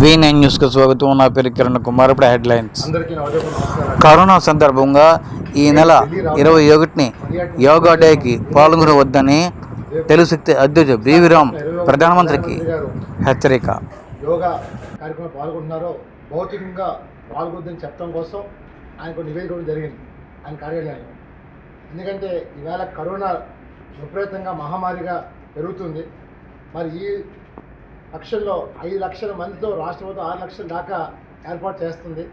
V nine న్యూస్కి స్వాగతం. నా పేరు కిరణ్ కుమార్. ఇప్పుడు హెడ్లైన్స్. కరోనా సందర్భంగా ఈ నెల ఇరవై ఒకటిని యోగా డేకి పాల్గొనవద్దని తెలుశక్తి అధ్యక్షుడు బీవీరామ్ రామ్ ప్రధానమంత్రికి హెచ్చరిక. యోగా కార్యక్రమం పాల్గొంటున్నారో భౌతికంగా పాల్గొద్దని చెప్పడం కోసం ఆయనకు నివేదిక జరిగింది. ఆయన కార్యాలయంలో ఎందుకంటే ఈవేళ కరోనా విపరీతంగా మహమ్మారిగా పెరుగుతుంది. మరి ఈ పక్షంలో ఐదు లక్షల మందితో రాష్ట్ర ప్రభుత్వం ఆరు లక్షల దాకా ఏర్పాటు చేస్తుంది.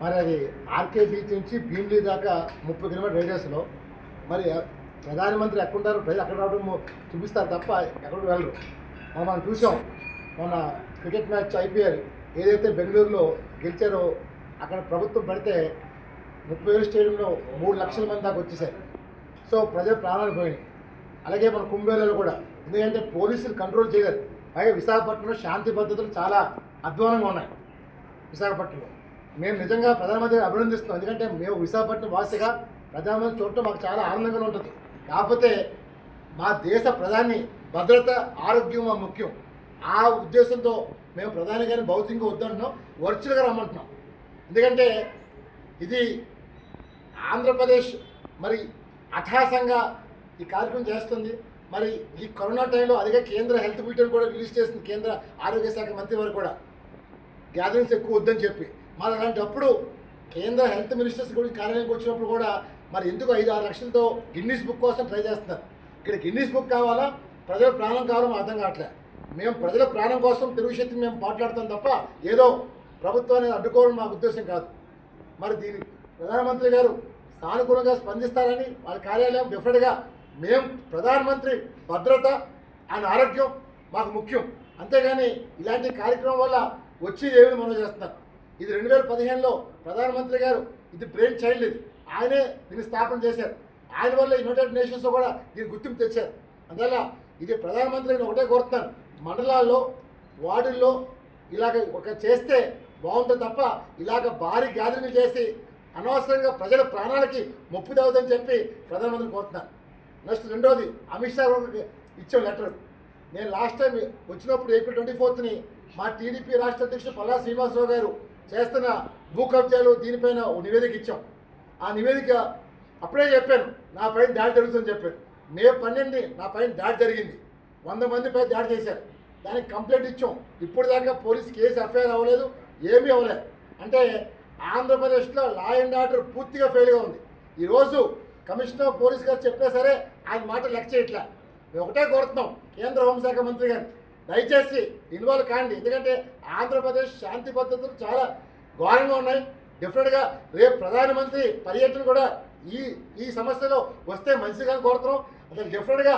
మరి అది ఆర్కే బీచ్ నుంచి భీమ్లీ దాకా ముప్పై కిలోమీటర్ రేడియస్లో. మరి ప్రధానమంత్రి ఎక్కడుంటారు ప్రజలు అక్కడ రావడం చూపిస్తారు తప్ప ఎక్కడికి వెళ్ళరు. మనం చూసాం. మొన్న క్రికెట్ మ్యాచ్ ఐపీఎల్ ఏదైతే బెంగళూరులో గెలిచారో అక్కడ ప్రభుత్వం పెడితే ముప్పై వేల స్టేడియంలో మూడు లక్షల మంది దాకా వచ్చేసారు. సో ప్రజలు ప్రాణాలు పోయినాయి. అలాగే మన కుంభేళలో కూడా. ఎందుకంటే పోలీసులు కంట్రోల్ చేయలేరు పైగా విశాఖపట్నంలో శాంతి భద్రతలు చాలా అధ్వానంగా ఉన్నాయి. విశాఖపట్నంలో. మేము నిజంగా ప్రధానమంత్రి అభినందిస్తున్నాం. ఎందుకంటే మేము విశాఖపట్నం వాసిగా ప్రధానమంత్రి చూడటం మాకు చాలా ఆనందంగా ఉంటుంది. కాకపోతే మా దేశ ప్రధాని భద్రత ఆరోగ్యం మా ముఖ్యం. ఆ ఉద్దేశంతో మేము ప్రధాని గారిని భౌతికంగా వద్దంటున్నాం వర్చువల్గా రమ్మంటున్నాం. ఎందుకంటే ఇది ఆంధ్రప్రదేశ్ మరి అఠాసంగా ఈ కార్యక్రమం చేస్తుంది. మరి ఈ కరోనా టైంలో అదిగే కేంద్ర హెల్త్ బులెటిన్ కూడా రిలీజ్ చేసింది కేంద్ర ఆరోగ్య శాఖ మంత్రి వారు కూడా. గ్యాదరింగ్స్ ఎక్కువ వద్దని చెప్పి. మరి అలాంటప్పుడు కేంద్ర హెల్త్ మినిస్టర్స్ కూడా కార్యాలయంకి వచ్చినప్పుడు కూడా మరి ఎందుకు ఐదు ఆరు లక్షలతో గిన్నీస్ బుక్ కోసం ట్రై చేస్తున్నారు? ఇక్కడ గిన్నీస్ బుక్ కావాలా? ప్రజల ప్రాణం కావాలో? అర్థం కావట్లేదు మేము ప్రజల ప్రాణం కోసం తెలుగు శక్తి మేము మాట్లాడతాం తప్ప ఏదో ప్రభుత్వాన్ని అడ్డుకోవడం మా ఉద్దేశం కాదు. మరి దీని ప్రధానమంత్రి గారు సానుకూలంగా స్పందిస్తారని వాళ్ళ కార్యాలయం డెఫినెట్గా మేము ప్రధానమంత్రి భద్రత ఆయన ఆరోగ్యం మాకు ముఖ్యం. అంతేగాని ఇలాంటి కార్యక్రమం వల్ల వచ్చి ఏమి మనం చేస్తున్నారు? ఇది రెండు వేల పదిహేనులో ప్రధానమంత్రి గారు ఇది బ్రెయిన్ చైల్డ్ ఇది. ఆయనే దీన్ని స్థాపన చేశారు. ఆయన వల్ల యునైటెడ్ నేషన్స్లో కూడా దీన్ని గుర్తింపు తెచ్చారు. అందువల్ల ఇది ప్రధానమంత్రి నేను ఒకటే కోరుతున్నాను. మండలాల్లో వార్డుల్లో ఇలాగ ఒక చేస్తే బాగుంటుంది తప్ప ఇలాగ భారీ గ్యాదరింగ్ చేసి అనవసరంగా ప్రజల ప్రాణాలకి ముప్పు చెప్పి ప్రధానమంత్రి కోరుతున్నాను నెక్స్ట్ రెండోది అమిత్ షా గారికి ఇచ్చాం లెటర్. నేను లాస్ట్ టైం వచ్చినప్పుడు ఏప్రిల్ ట్వంటీ ఫోర్త్ని మా టీడీపీ రాష్ట్ర అధ్యక్షుడు పల్లా శ్రీనివాసరావు గారు చేస్తున్న భూ కబ్జాలు దీనిపైన ఓ నివేదిక ఇచ్చాం. ఆ నివేదిక అప్పుడే చెప్పాను నా పైన దాడి జరుగుతుందని చెప్పాను. మే పన్నెండు నా పైన దాడి జరిగింది. వంద మంది పై దాడి చేశారు. దానికి కంప్లైంట్ ఇచ్చాం. ఇప్పుడు దాకా పోలీస్ కేసు ఎఫ్ఐఆర్ అవ్వలేదు ఏమీ అవ్వలేదు. అంటే ఆంధ్రప్రదేశ్లో లా అండ్ ఆర్డర్ పూర్తిగా ఫెయిల్గా ఉంది. ఈరోజు కమిషనర్ పోలీస్ గారు చెప్పినా సరే ఆయన మాట లెక్క చేయట్లా. మేము ఒకటే కోరుతున్నాం కేంద్ర హోంశాఖ మంత్రి గారు దయచేసి ఇన్వాల్వ్ కాండి. ఎందుకంటే ఆంధ్రప్రదేశ్ శాంతి భద్రతలు చాలా ఘోరంగా ఉన్నాయి. డెఫినెట్గా రేపు ప్రధానమంత్రి పర్యటన కూడా ఈ ఈ సమస్యలో వస్తే మంచిగా కోరుతున్నాం. అసలు డెఫినెట్గా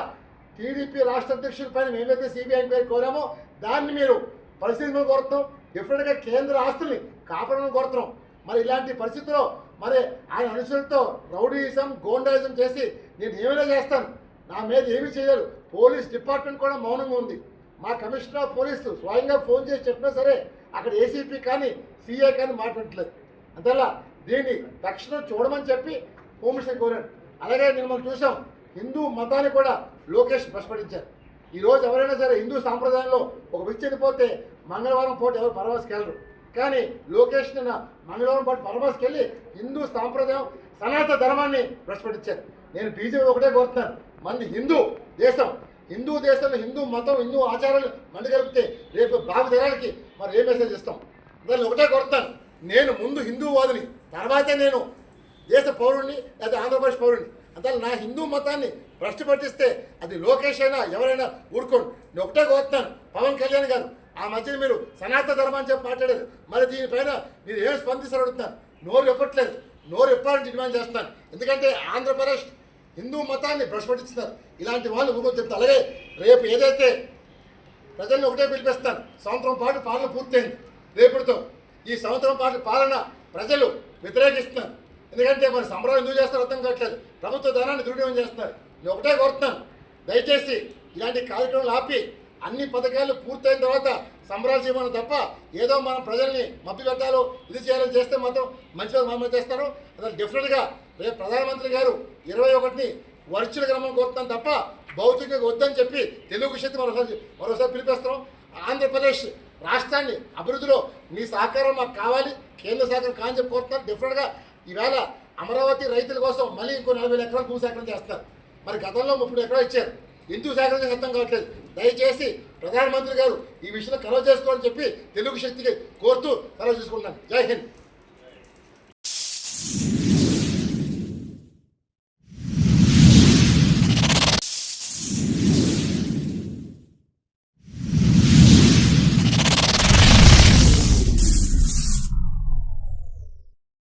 టీడీపీ రాష్ట్ర అధ్యక్షుల పైన మేమైతే సిబిఐ ఎంక్వైరీ కోరామో దాన్ని మీరు పరిశీలన కోరుతున్నాం. డెఫినెట్గా కేంద్ర ఆస్తుల్ని కాపాడమని కోరుతున్నాం. మరి ఇలాంటి పరిస్థితుల్లో మరి ఆయన అనుసరులతో రౌడీయిజం గోండాయిజం చేసి నేను ఏమైనా చేస్తాను. నా మీద ఏమీ చేయరు. పోలీస్ డిపార్ట్మెంట్ కూడా మౌనంగా ఉంది. మా కమిషనర్ ఆఫ్ పోలీసు స్వయంగా ఫోన్ చేసి చెప్పినా సరే అక్కడ ఏసీపీ కానీ సీఏ కానీ మాట్లాడట్లేదు. అందువల్ల దీన్ని తక్షణం చూడమని చెప్పి హోంమినిస్టర్ కోరాడు. అలాగే నేను మనం చూసాం హిందూ మతాన్ని కూడా లోకేష్ ప్రశ్నించారు ఈ రోజు ఎవరైనా సరే హిందూ సాంప్రదాయంలో ఒక వ్యక్తి చనిపోతే మంగళవారం పూట ఎవరు పరవాసుకి వెళ్ళరు. కానీ లోకేష్ నిన్న మంగళవారం పాటు పరమాస్కి వెళ్ళి హిందూ సాంప్రదాయం సనాతన ధర్మాన్ని ప్రశ్నించారు నేను బీజేపీ ఒకటే కోరుతున్నాను. మంది హిందూ దేశం హిందూ దేశంలో హిందూ మతం హిందూ ఆచారాలు మండగలిపితే రేపు భావి మరి ఏ మెసేజ్ ఇస్తాం? దాన్ని ఒకటే కోరుతాను నేను ముందు హిందూవాదిని తర్వాతే నేను దేశ పౌరుణ్ణి లేదా ఆంధ్రప్రదేశ్ పౌరుణ్ణి. అందువల్ల నా హిందూ మతాన్ని భ్రష్టు పట్టిస్తే అది లోకేష్ అయినా ఎవరైనా ఊరుకోండి నేను ఒకటే కోరుతున్నాను. పవన్ కళ్యాణ్ గారు ఆ మధ్యన మీరు సనాతన ధర్మం అని చెప్పి మాట్లాడారు. మరి దీనిపైన మీరు ఏం స్పందిస్తారు అడుగుతున్నాను నోరు ఎప్పట్లేదు. నోరు ఎప్పాలని డిమాండ్ చేస్తాను ఎందుకంటే ఆంధ్రప్రదేశ్ హిందూ మతాన్ని భ్రష్పట్టిస్తున్నారు ఇలాంటి వాళ్ళు ఊరుకొని చెప్తారు అలాగే రేపు ఏదైతే ప్రజల్ని ఒకటే పిలిపిస్తాను. సంవత్సరం పాటు పాలన పూర్తయింది. రేపటితో ఈ సంవత్సరం పాటు పాలన ప్రజలు వ్యతిరేకిస్తున్నారు. ఎందుకంటే మరి సంబరాలు ఎందుకు చేస్తారో అర్థం కావట్లేదు. ప్రభుత్వ ధనాన్ని దుర్వినియోగం చేస్తున్నారు. నేను ఒకటే కోరుతున్నాను. దయచేసి ఇలాంటి కార్యక్రమాలు ఆపి అన్ని పథకాలు పూర్తయిన తర్వాత సంబరాలు చేయమని తప్ప ఏదో మనం ప్రజల్ని మప్పి పెట్టాలో ఇది చేయాలని చేస్తే మాత్రం మంచిగా మనం చేస్తారు. అసలు డెఫినెట్గా రేపు ప్రధానమంత్రి గారు ఇరవై ఒకటిని వర్చువల్ క్రమం కోరుతాం తప్ప భౌతికంగా వద్దని చెప్పి తెలుగు శక్తి మరోసారి మరోసారి పిలిపిస్తాం ఆంధ్రప్రదేశ్ రాష్ట్రాన్ని అభివృద్ధిలో మీ సహకారం మాకు కావాలి కేంద్ర సహకారం కాని చెప్పి కోరుతున్నారు. డెఫినెట్గా ఈవేళ అమరావతి రైతుల కోసం మళ్ళీ ఇంకో నలభై వేల ఎకరాలు భూ సేకరణ చేస్తారు మరి గతంలో ముప్పై ఎకరాలు ఇచ్చారు. ఎందుకు సేకరణ చేసి కావట్లేదు. దయచేసి ప్రధానమంత్రి గారు ఈ విషయంలో కలవ చేసుకోవాలని చెప్పి తెలుగు శక్తికి కోరుతూ కలవ చేసుకుంటున్నాను. జై హింద్.